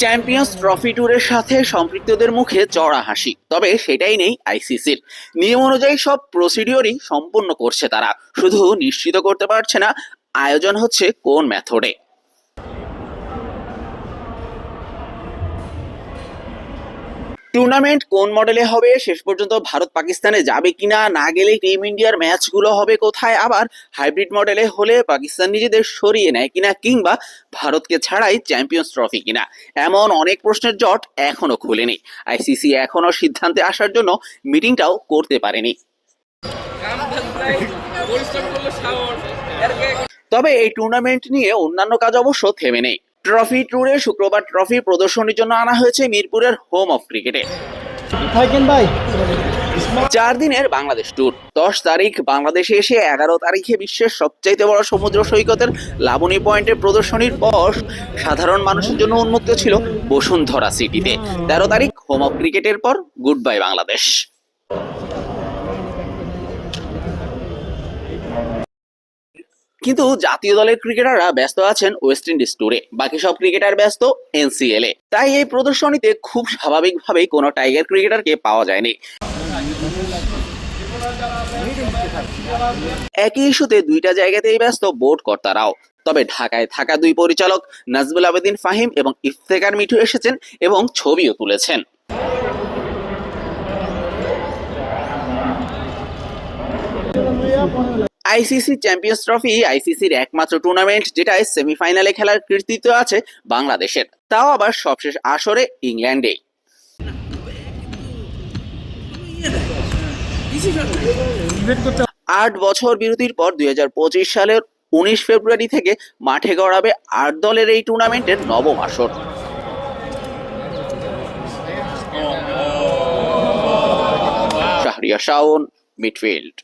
Champions trophy ট্যুরের সাথে সম্পৃক্তদের মুখে চড়া হাসি, তবে সেটাই নেই আইসিসির। নিয়ম অনুযায়ী সব প্রসিডিওরই সম্পন্ন করছে তারা। শুধু নিশ্চিত করতে পারছে না, আয়োজন হচ্ছে কোন মেথডে টুর্নামেন্ট কোন মডেলে হবে? শেষ পর্যন্ত ভারত পাকিস্তানে যাবে কিনা? না গেলে টিম ইন্ডিয়ার ম্যাচগুলো হবে কোথায়? আবার হাইব্রিড মডেলে হলে পাকিস্তান নিজেদের সরিয়ে নেয় কিনা? কিংবা ভারতকে ছাড়াই চ্যাম্পিয়ন্স ট্রফি কিনা? এমন অনেক প্রশ্নের জট এখনও খুলেনি। আইসিসি এখনও সিদ্ধান্তে আসার জন্য মিটিংটাও করতে পারেনি। তবে এই টুর্নামেন্ট নিয়ে অন্যান্য কাজ অবশ্য থেমে নেই। ট্রফি ট্যুরে শুক্রবার ট্রফি প্রদর্শনীর জন্য আনা হয়েছে মিরপুরের হোম অফ ক্রিকেটে ভাই। চার দিনের বাংলাদেশ ট্যুর দশ তারিখ বাংলাদেশে এসে এগারো তারিখে বিশ্বের সবচাইতে বড় সমুদ্র সৈকতের লাবণী পয়েন্টের প্রদর্শনীর পর সাধারণ মানুষের জন্য উন্মুক্ত ছিল বসুন্ধরা সিটিতে তেরো তারিখ হোম অফ ক্রিকেটের পর গুড বাই বাংলাদেশ। কিন্তু জাতীয় দলের ক্রিকেটাররা ব্যস্ত আছেন ওয়েস্ট ইন্ডিজ ট্যুরে বাকি সব ক্রিকেটার ব্যস্ত এনসিএল এ। তাই এই প্রদর্শনীতে খুব স্বাভাবিকভাবেই কোনো টাইগার ক্রিকেটারকে পাওয়া যায়নি। একই ইস্যুতে দুইটা জায়গাতেই ব্যস্ত বোর্ড কর্তারাও। তবে ঢাকায় থাকা দুই পরিচালক নাজবুল আবেদিন ফাহিম এবং ইফতেকার মিঠু এসেছেন এবং ছবিও তুলেছেন। আইসিসি চ্যাম্পিয়ন্স ট্রফি আইসিসির একমাত্র টুর্নামেন্ট যেটায় সেমিফাইনালে খেলার কৃতিত্ব আছে বাংলাদেশের। তাও আবার সবশেষ আসরে ইংল্যান্ডে। আট বছর বিরতির পর দুই হাজার পঁচিশ সালের উনিশ ফেব্রুয়ারি থেকে মাঠে গড়াবে আট দলের এই টুর্নামেন্টের নবম আসর। শাহরিয়া শাওন, মিডফিল্ড।